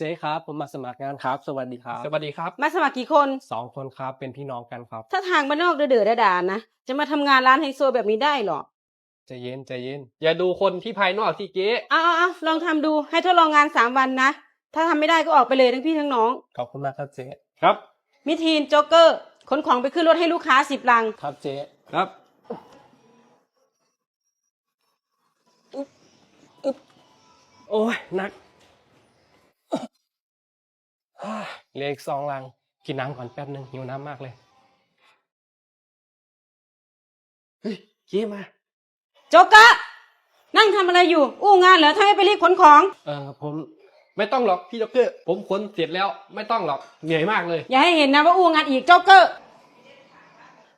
เจ๊ครับผมมาสมัครงานครับ สวัสดีครับสวัสดีครับมาสมัครกี่คน สองคนครับเป็นพี่น้องกันครับ ถ้าทางบ้านนอกเดือดๆด่าๆนะ จะมาทำงานร้านไฮโซแบบนี้ได้หรอใจเย็นใจเย็น อย่าดูคนที่ภายนอกที่เจ๊เอาเอาเอาลองทำดูให้ทดลองงานสามวันนะ ถ้าทำไม่ได้ก็ออกไปเลยทั้งพี่ทั้งน้อง ขอบคุณมากครับเจ๊ครับ มิทีนโจ๊กเกอร์ขนของไปขึ้นรถให้ลูกค้าสิบลัง ครับเจ๊ครับ โอ้ยหนักฮ่า เหลืออีกสองลัง กินน้ำก่อนแป๊บหนึ่งหิวน้ำมากเลย เฮ้ยเจ๊มาโจ๊กเกอร์นั่งทำอะไรอยู่ อู้งานเหรอถ้าไม่ไปรีบขนของ เออผมไม่ต้องหรอกพี่ด็อกเตอร์ผมขนเสร็จแล้ว ไม่ต้องหรอกเหนื่อยมากเลยอย่าให้เห็นนะว่าอู้งานอีกโจ๊กเกอร์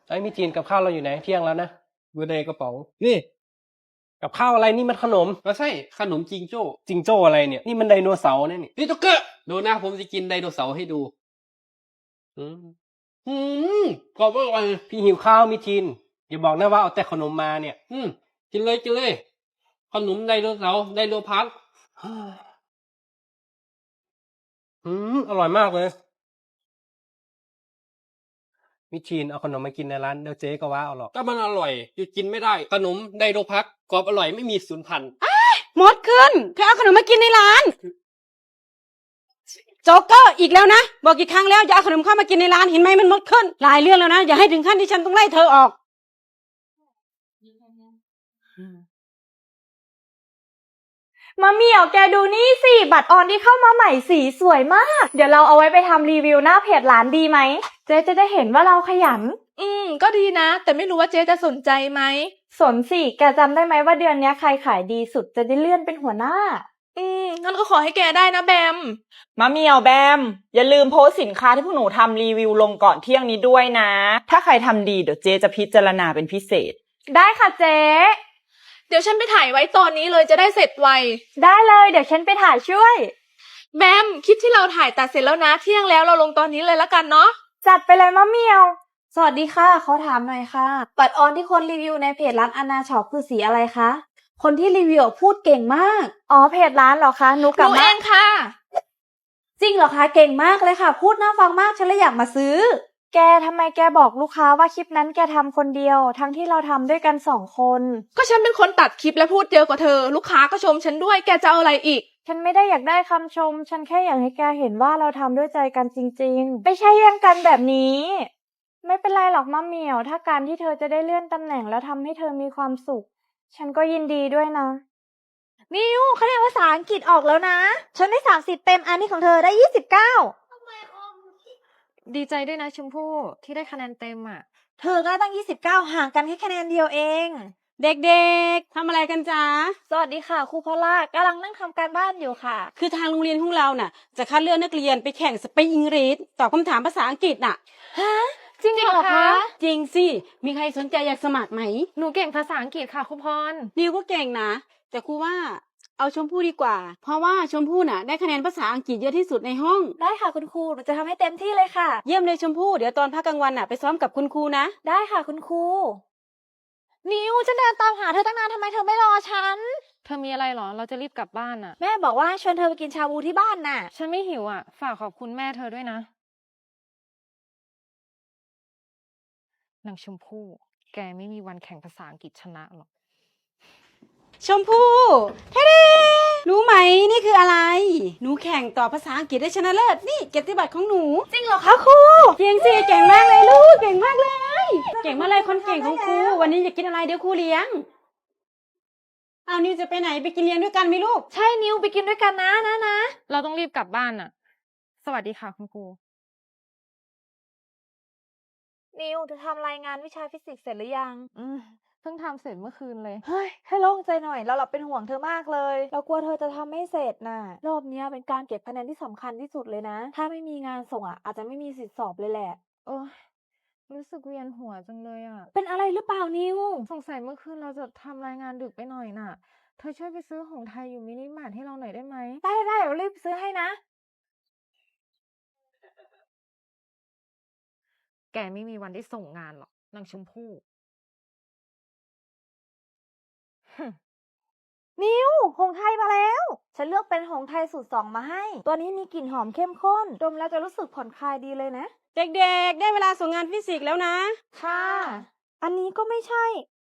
ไอ้ยมิจีนกับข้าวเราอยู่ไหนเที่ยงแล้วนะอยู่ในกระเป๋านี่ กับข้าวอะไรนี่มันขนมก็ใช่ขนมจิงโจ้จิงโจ้อะไรเนี่ย นี่มันไดโนเสาร์เนี่ยนี่พี่ด็อกเตอร์ดูนะผมจะกินไดโนเสาร์ให้ดู อืมอืมกรอบอร่อยพี่หิวข้าวมิจีนอย่าบอกนะว่าเอาแต่ขนมมาเนี่ย อืมกินเลยกินเลย ขนมไดโนเสาร์ไดโนพัทอืมอร่อยมากเลย มิทีนเอาขนมมากินในร้านเดี๋ยวเจ๊ก็ว่าเอาหรอกก็มันอร่อยหยุดกินไม่ได้ ขนมไดโนพัทกรอบอร่อยไม่มีสูญพันธุ์หมดขึ้นเธอเอาขนมมากินในร้าน โจ๊กเกอร์อีกแล้วนะ บอกกี่ครั้งแล้วอย่าเอาขนมเข้ามากินในร้านเห็นไหมมันหมดขึ้น หลายเรื่องแล้วนะ อย่าให้ถึงขั้นที่ฉันต้องไล่เธอออก มาเหมี่ยวแกดูนี่สิบัตรออนที่เข้ามาใหม่สีสวยมาก เดี๋ยวเราเอาไว้ไปทำรีวิวหน้าเพจร้านดีไหม เจ๊จะได้เห็นว่าเราขยัน อืม ก็ดีนะ แต่ไม่รู้ว่าเจ๊จะสนใจไหม สนสิ แกจำได้ไหมว่าเดือนเนี้ยใครขายดีสุดจะได้เลื่อนเป็นหัวหน้า อืม งั้นก็ขอให้แกได้นะแบมมะเหมียวแบม อย่าลืมโพสต์สินค้าที่พวกหนูทำรีวิวลงก่อนเที่ยงนี้ด้วยนะ ถ้าใครทำดีเดี๋ยวเจจะพิจารณาเป็นพิเศษ ได้ค่ะเจ๊ เดี๋ยวฉันไปถ่ายไว้ตอนนี้เลยจะได้เสร็จไว ได้เลย เดี๋ยวฉันไปถ่ายช่วยแบมคลิปที่เราถ่ายตัดเสร็จแล้วนะ เที่ยงแล้วเราลงตอนนี้เลยละกันเนาะ จัดไปเลยมะเหมียว สวัสดีค่ะเขาถามหน่อยค่ะบัตรออนที่คนรีวิวในเพจร้านอนาช็อปคือสีอะไรคะ คนที่รีวิวพูดเก่งมาก อ๋อ เพจร้านเหรอคะหนูกลับรู้มาเองค่ะ จริงเหรอคะ เก่งมากเลยค่ะ พูดน่าฟังมาก ฉันเลยอยากมาซื้อ แกทำไมแกบอกลูกค้าว่าคลิปนั้นแกทำคนเดียว ทั้งที่เราทำด้วยกันสองคน ก็ฉันเป็นคนตัดคลิปและพูดเยอะกว่าเธอ ลูกค้าก็ชมฉันด้วยแกจะเอาอะไรอีก ฉันไม่ได้อยากได้คำชม ฉันแค่อยากให้แกเห็นว่าเราทำด้วยใจกันจริง ๆ ไม่ใช่แย่งกันแบบนี้ ไม่เป็นไรหรอกมะเหมียว ถ้าการที่เธอจะได้เลื่อนตำแหน่งแล้วทำให้เธอมีความสุข ฉันก็ยินดีด้วยนะ นิวคะแนนภาษาอังกฤษออกแล้วนะ ฉันได้สามสิบเต็มอันนี้ของเธอได้ยี่สิบเก้า ดีใจด้วยนะชมพู่ที่ได้คะแนนเต็มอะ เธอก็ได้ตั้งยี่สิบเก้าห่างกันแค่คะแนนเดียวเอง เด็กๆทำอะไรกันจ๊ะ สวัสดีค่ะครูพอลล่ากำลังนั่งทำการบ้านอยู่ค่ะ คือทางโรงเรียนของเราน่ะ จะคัดเลือกนักเรียนไปแข่งสเปนอังกฤษตอบคำถามภาษาอังกฤษน่ะ ฮะ จริงเหรอคะ จริงสิ มีใครสนใจอยากสมัครไหม หนูเก่งภาษาอังกฤษค่ะครูพร นิวก็เก่งนะ แต่ครูว่า เอาชมพู่ดีกว่า เพราะว่าชมพู่น่ะได้คะแนนภาษาอังกฤษเยอะที่สุดในห้อง ได้ค่ะคุณครูหนูจะทำให้เต็มที่เลยค่ะ เยี่ยมเลยชมพู่เดี๋ยวตอนพักกลางวันน่ะไปซ้อมกับคุณครูนะ ได้ค่ะคุณครู นิวฉันเดินตามหาเธอตั้งนานทำไมเธอไม่รอฉัน เธอมีอะไรเหรอ เราจะรีบกลับบ้านอะ แม่บอกว่าให้ชวนเธอไปกินชาบูที่บ้านน่ะ ฉันไม่หิวอะ ฝากขอบคุณแม่เธอด้วยนะ นางชมพู่ แกไม่มีวันแข่งภาษาอังกฤษชนะหรอก ชมพู่เฮ้รู้ไหมนี่คืออะไร หนูแข่งต่อบภาษาอังกฤษได้ชนะเลิศ นี่เกียรติบัตรของหนู จริงเหรอคะครูเก่งสิเก่งมากเลยลูก เก่งมากเลย เก่งมากเลยคนเก่งของครู วันนี้อยากกินอะไรเดี๋ยวครูเลี้ยง เอานิวจะไปไหนไปกินเลี้ยงด้วยกันไหมลูก ใช่นิวไปกินด้วยกันนะนะนะ เราต้องรีบกลับบ้านอะ สวัสดีค่ะคุณครู นิวเธอทำรายงานวิชาฟิสิกส์เสร็จหรือยัง อืม เพิ่งทำเสร็จเมื่อคืนเลย เฮ้ย ให้โล่งใจหน่อย เราหลับเป็นห่วงเธอมากเลย เรากลัวเธอจะทำไม่เสร็จน่ะ รอบเนี้ยเป็นการเก็บคะแนนที่สำคัญที่สุดเลยนะ ถ้าไม่มีงานส่งอะ อาจจะไม่มีสิทธิสอบเลยแหละ โอ้ยรู้สึกเวียนหัวจังเลยอะ เป็นอะไรหรือเปล่านิว สงสัยเมื่อคืนเราจะทำรายงานดึกไปหน่อยน่ะ เธอช่วยไปซื้อของไทยอยู่มินิมาร์ทให้เราหน่อยได้ไหม ได้ได้เดี๋ยวรีบซื้อให้นะ แกไม่มีวันได้ส่งงานหรอกนางชมพู่ นิวหงไทยมาแล้ว ฉันเลือกเป็นหงไทยสูตรสองมาให้ ตัวนี้มีกลิ่นหอมเข้มข้น ดมแล้วจะรู้สึกผ่อนคลายดีเลยนะ เด็กๆ ได้เวลาส่งงานฟิสิกส์แล้วนะ ค่ะ อันนี้ก็ไม่ใช่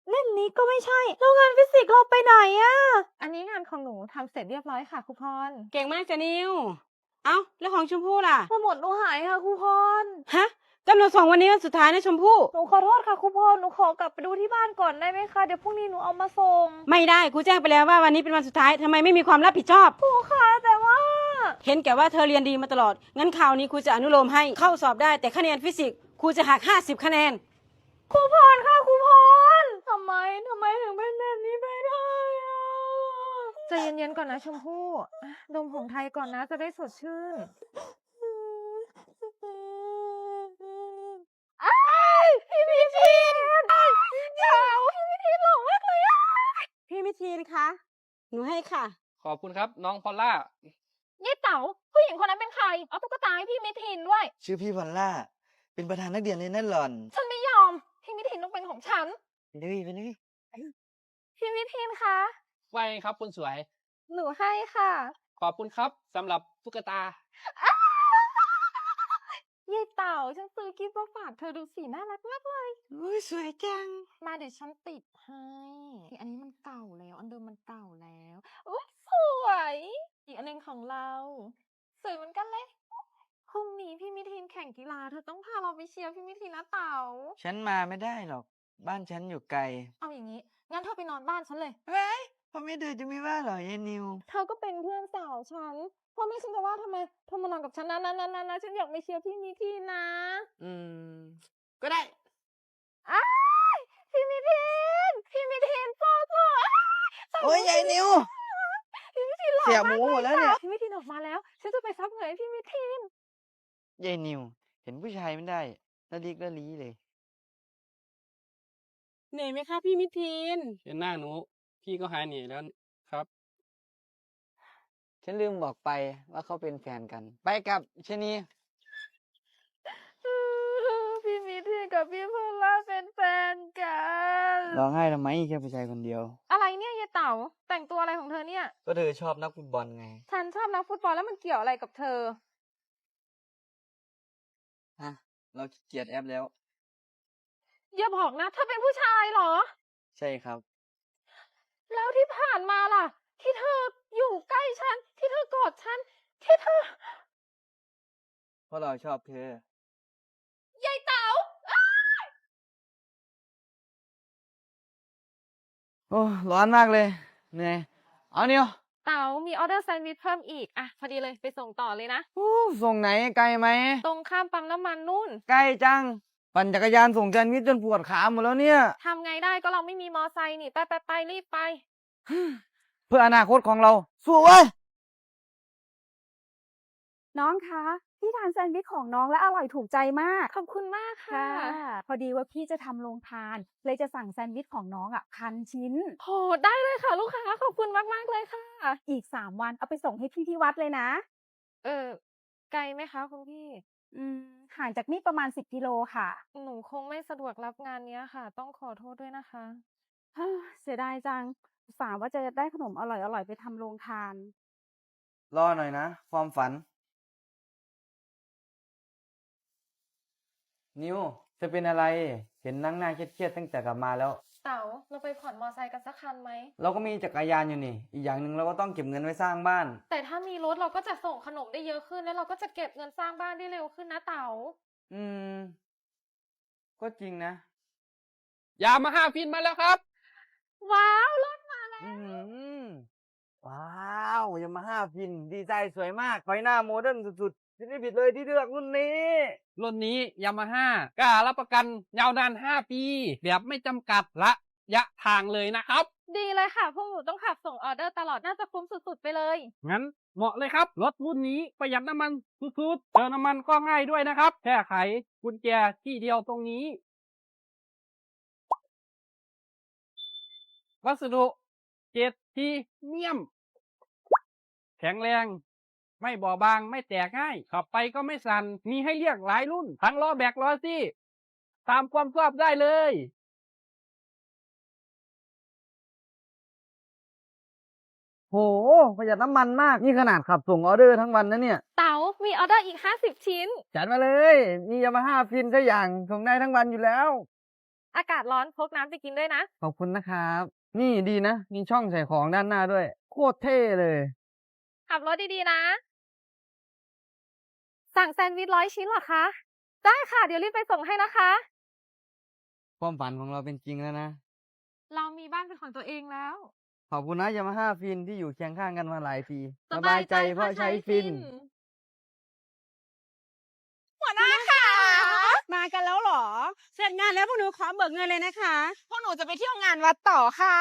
เล่มนี้ก็ไม่ใช่แล้วงานฟิสิกส์เราไปไหนอะอันนี้งานของหนูทำเสร็จเรียบร้อยค่ะครูพร เก่งมากจ้ะนิว เอ้า แล้วของชมพู่ล่ะ สมุดหนูหายค่ะครูพร ฮะ กำหนดส่งวันนี้วันสุดท้ายนะชมพู่หนูขอโทษค่ะครูพรหนูขอกลับไปดูที่บ้านก่อนได้ไหมคะ เดี๋ยวพรุ่งนี้หนูเอามาส่งไม่ได้ครูแจ้งไปแล้วว่าวันนี้เป็นวันสุดท้ายทำไมไม่มีความรับผิดชอบ ครูคะแต่ว่า เห็นแก่ว่าเธอเรียนดีมาตลอด งั้นคราวนี้ครูจะอนุโลมให้เข้าสอบได้ แต่คะแนนฟิสิกส์ครูจะหัก 50 คะแนน ครูพรค่ะครูพรทำไมทำไมถึงเป็นแบบนี้ไปได้อะใจเย็นๆก่อนนะชมพู่อะดมหงไทยก่อนนะจะได้สดชื่น อ้ายพี่มิทีนเดี๋ยวพี่มิทีนหลงมากเลยอะ พี่มิทีนคะ หนูให้ค่ะ ขอบคุณครับ น้องพอลล่า ยี่เต๋าผู้หญิงคนนั้นเป็นใคร เอาตุ๊กตาให้พี่มิทินด้วย ชื่อพี่พอลล่า เป็นประธานนักเรียนในนั่นหล่อนฉันไม่ยอม พี่มิทินต้องเป็นของฉัน ไปเลยไปเลยพี่มิทินคะไฟครับคุณสวย หนูให้ค่ะ ขอบคุณครับสำหรับตุ๊กตายี่ เต๋าฉันซื้อกิฟต์มาฝากเธอดูสีน่ารักมากเลยอุ้ยสวยจัง มาเดี๋ยวฉันติดให้อันนี้มันเก่าแล้ว อันเดิมมันเก่าแล้วอุ๊ยสวย อีกอันหนึงของเรา สวยเหมือนกันเลยพรุ่งนี้พี่มิทีนแข่งกีฬาเธอต้องพาเราไปเชียร์พี่มิทีนนะเต๋าฉันมาไม่ได้หรอก บ้านฉันอยู่ไกล เอาอย่างนี้ งั้นเธอไปนอนบ้านฉันเลย เฮ้ย พ่อไม่เดินจะไม่ว่าเหรอยายนิว เธอก็เป็นเพื่อนสาวฉันพ่อแม่ฉันจะว่าทำไมเธอมานอนกับฉันนะนะนะนะนะฉันอยากไปเชียร์พี่มิทีนนะอืม ก็ได้อ้ายพี่มิทีนพี่มิทีนโซ่โซ่อ้ายโอ้ยยายนิว พี่มิทีนหล่อเสียหมามูกหมดแล้วเนี่ย พี่มิทีนออกมาแล้ว ฉันจะไปซับเหงื่อให้พี่มิทีนยายนิว เห็นผู้ชายไม่ได้ละลิกละลีเลย เหนื่อยไหมคะพี่มิทีนเห็นหน้าหนู พี่ก็หายเหนื่อยแล้วครับ ฉันลืมบอกไปว่าเขาเป็นแฟนกัน ไปกับชะนีพี่มิทีนกับพี่พลล่าเป็นแฟนกัน ร้องไห้ทำไมแค่ผู้ชายคนเดียว อะไรเนี่ยยายเต๋าแต่งตัวอะไรของเธอเนี่ย ก็เธอชอบนักฟุตบอลไง ฉันชอบนักฟุตบอลแล้วมันเกี่ยวอะไรกับเธอ ฮะ เราขี้เกียจแอปแล้ว อย่าบอกนะเธอเป็นผู้ชายเหรอ ใช่ครับ แล้วที่ผ่านมาล่ะ ที่เธออยู่ใกล้ฉัน ที่เธอกอดฉัน ที่เธอเพราะเราชอบเธอ ยายเต๋าโอ้ร้อนมากเลยเหนื่อยเอานิวเต๋ามีออเดอร์แซนด์วิชเพิ่มอีกอะพอดีเลยไปส่งต่อเลยนะ อู้ส่งไหนไกลไหมตรงข้ามปั๊มน้ำมันนู่น ใกล้จัง ปั่นจักรยานส่งแซนด์วิชจนปวดขาหมดแล้วเนี่ย ทำไงได้ก็เราไม่มีมอไซค์นี่ ไปไปไปรีบไป เพื่ออนาคตของเรา สู้เว้ย น้องคะพี่ทานแซนด์วิชของน้องแล้วอร่อยถูกใจมากขอบคุณมากค่ะ พอดีว่าพี่จะทำโรงทาน เลยจะสั่งแซนด์วิชของน้องอะพันชิ้นโหได้เลยค่ะ ลูกค้าขอบคุณมากๆเลยค่ะ อีกสามวันเอาไปส่งให้พี่ที่วัดเลยนะ เออไกลไหมคะคุณพี่ อืมห่างจากนี่ประมาณสิบกิโลค่ะหนูคงไม่สะดวกรับงานเนี้ยค่ะ ต้องขอโทษด้วยนะคะ เฮ้อเสียดายจังอุตสาห์ว่าจะได้ขนมอร่อยๆไปทำโรงทาน รอหน่อยนะ ความฝัน นิวจะเป็นอะไร เห็นนั่งหน้าเครียดๆตั้งแต่กลับมาแล้ว เต๋าเราไปผ่อนมอไซค์กันสักคันไหม เราก็มีจักรยานอยู่นี่ อีกอย่างหนึ่งเราก็ต้องเก็บเงินไว้สร้างบ้าน แต่ถ้ามีรถเราก็จะส่งขนมได้เยอะขึ้น แล้วเราก็จะเก็บเงินสร้างบ้านได้เร็วขึ้นนะเต๋าอืม ก็จริงนะ ยามาห้าพินมาแล้วครับ ว้าวรถมาอืมว้าวยังมาห้าพิน ดีไซน์สวยมากไฟหน้าโมเดิร์นสุดๆ ที่ไม่ผิดเลยที่เลือกรุ่นนี้ รุ่นนี้ยามาฮ่ากล้ารับประกันยาวนาน 5 ปี แบบไม่จำกัดละยะทางเลยนะครับ ดีเลยค่ะ พวกหนูต้องขับส่งออเดอร์ตลอดน่าจะคุ้มสุดๆไปเลย งั้นเหมาะเลยครับรถรุ่นนี้ประหยัดน้ำมันสุดๆเติมน้ำมันก็ง่ายด้วยนะครับ แค่ไขกุญแจที่เดียวตรงนี้ วัสดุเจ็ดทีเนียม แข็งแรง ไม่บอบบางไม่แตกง่ายขับไปก็ไม่สัน่นมีให้เลือกหลายรุ่น ทั้งล้อแบกล้อซี่ ตามความชอบได้เลยโหประหยัดน้ำมันมาก นี่ขนาดขับส่งออเดอร์ทั้งวันนะเนี่ย เต๋ามีออเดอร์อีกห้าสิบชิ้น จัดมาเลย มียามาฮ่าฟินสักอย่างส่งได้ทั้งวันอยู่แล้ว อากาศร้อนพกน้ำไปกินด้วยนะ ขอบคุณนะครับ นี่ดีนะ มีช่องใส่ของด้านหน้าด้วย โคตรเท่เลย ขับรถดีๆนะ สั่งแซนด์วิชร้อยชิ้นเหรอคะ ได้ค่ะ เดี๋ยวรีบไปส่งให้นะคะ ความฝันของเราเป็นจริงแล้วนะ เรามีบ้านเป็นของตัวเองแล้ว ขอบคุณนะยามาฮ่าฟินที่อยู่เคียงข้างกันมาหลายปีสสบาบายยใจใจเพเพราะราะใช้ใช้ฟิฟินนหัวหน้าค่ะ มากันแล้วเหรอ เสร็จงานแล้วพวกหนูขอเบิกเงินเลยนะคะ พวกหนูจะไปเที่ยวงานวัดต่อค่ะ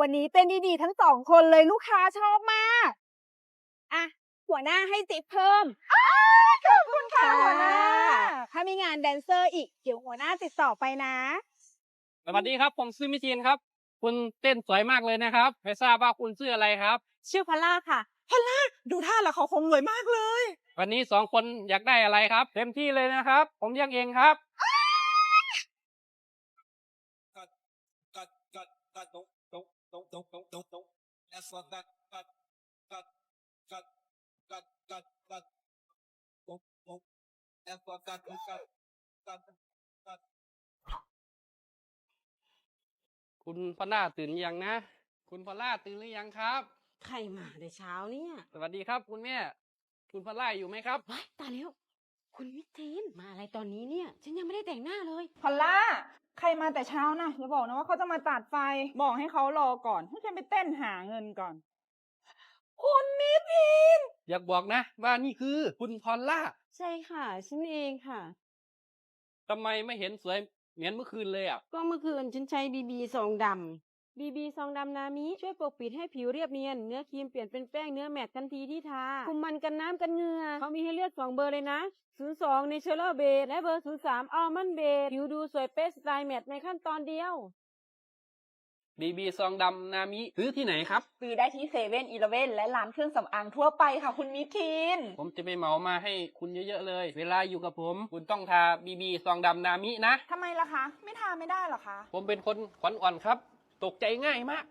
วันนี้เต้นดีๆทั้งสองคนเลยลูกค้าชอบมาก อะหัวหน้าให้ติปเพิ่มขอบคุณค่ะหัวหน้า ถ้ามีงานแดนเซอร์อีก เดี๋ยวหัวหน้าติดต่อไปนะ สวัสดีครับ ผมซื้อมิจีนครับ คุณเต้นสวยมากเลยนะครับ ไม่ทราบว่าคุณชื่ออะไรครับ ชื่อพอลล่าค่ะดูท่าแล้วเขาคงรวยมากเลย วันนี้สองคนอยากได้อะไรครับ เต็มที่เลยนะครับ ผมเลี้ยงเองครับ คุณพอลล่าตื่นหรือยังนะ คุณพอลล่าตื่นหรือยังครับ ใครมาแต่เช้าเนี่ยสวัสดีครับ คุณแม่ คุณพอลล่าอยู่ไหมครับ ว้ายตายแล้ว คุณวิเทนมาอะไรตอนนี้เนี่ย ฉันยังไม่ได้แต่งหน้าเลย พอลล่า ใครมาแต่เช้านะอย่าบอกนะว่าเขาจะมาตัดไฟ บอกให้เขารอก่อนให้ฉันไปเต้นหาเงินก่อน คุณมิทีนอยากบอกนะ ว่านี่คือคุณพอลล่าใช่ค่ะฉันเองค่ะ ทำไมไม่เห็นสวยเหมือนเมื่อคืนเลยอะ ก็เมื่อคืนฉันใช้บีบีซองดำบีบีซองดำนามิช่วยปกปิดให้ผิวเรียบเนียน เนื้อครีมเปลี่ยนเป็นแป้งเนื้อแมตต์ทันทีที่ทาคุมมันกันน้ำกันเหงื่อเขามีให้เลือกสองเบอร์เลยนะ 02 Natural Base และเบอร์ 03 Almond Base ผิวดูสวยเป๊ะสไตล์แมตต์ในขั้นตอนเดียว บีบีซองดำนามิซื้อที่ไหนครับ ซื้อได้ที่เซเว่นอีเลเว่นและร้านเครื่องสำอางทั่วไปค่ะ คุณมิทีนผมจะไปเหมามาให้คุณเยอะๆเลย เวลาอยู่กับผม คุณต้องทาบีบีซองดำนามินะ ทำไมล่ะคะ ไม่ทาไม่ได้เหรอคะ ผมเป็นคนขวัญอ่อนครับ ตกใจง่ายมาก